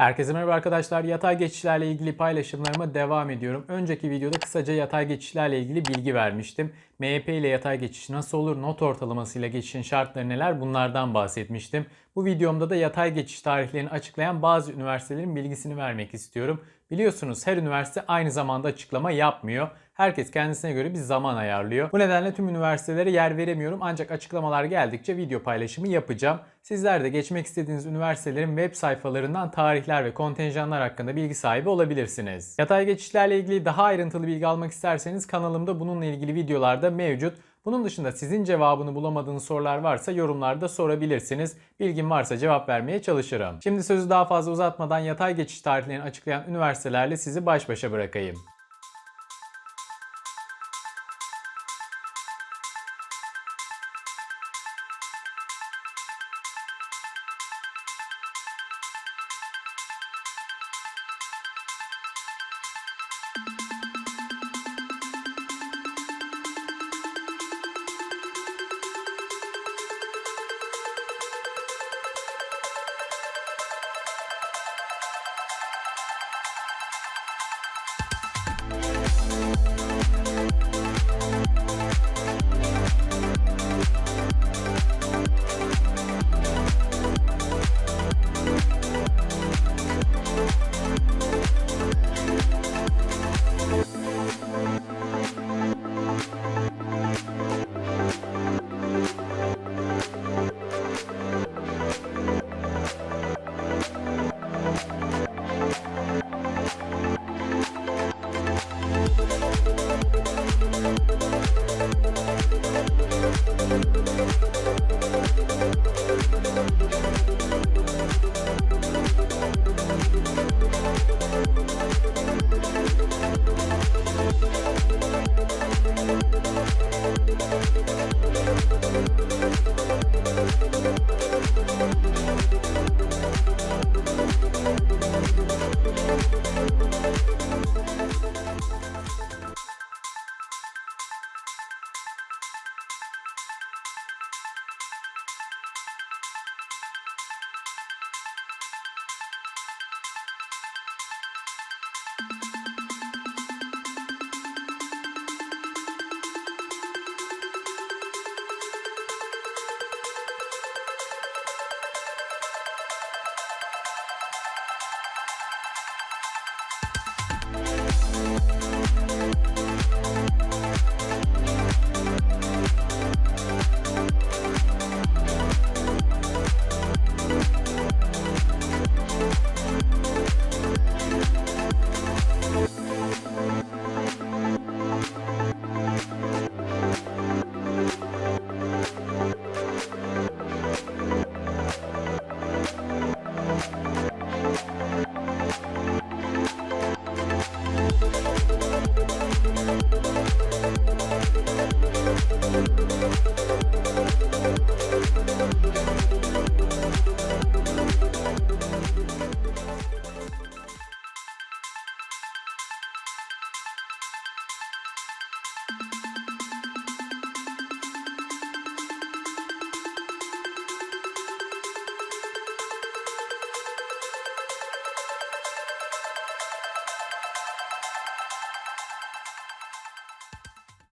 Herkese merhaba arkadaşlar. Yatay geçişlerle ilgili paylaşımlarıma devam ediyorum. Önceki videoda kısaca yatay geçişlerle ilgili bilgi vermiştim. MHP ile yatay geçiş nasıl olur, not ortalamasıyla geçişin şartları neler bunlardan bahsetmiştim. Bu videomda da yatay geçiş tarihlerini açıklayan bazı üniversitelerin bilgisini vermek istiyorum. Biliyorsunuz her üniversite aynı zamanda açıklama yapmıyor. Herkes kendisine göre bir zaman ayarlıyor. Bu nedenle tüm üniversitelere yer veremiyorum ancak açıklamalar geldikçe video paylaşımı yapacağım. Sizler de geçmek istediğiniz üniversitelerin web sayfalarından tarihler ve kontenjanlar hakkında bilgi sahibi olabilirsiniz. Yatay geçişlerle ilgili daha ayrıntılı bilgi almak isterseniz kanalımda bununla ilgili videolarda mevcut. Bunun dışında sizin cevabını bulamadığınız sorular varsa yorumlarda sorabilirsiniz. Bilgim varsa cevap vermeye çalışırım. Şimdi sözü daha fazla uzatmadan yatay geçiş tarihlerini açıklayan üniversitelerle sizi baş başa bırakayım.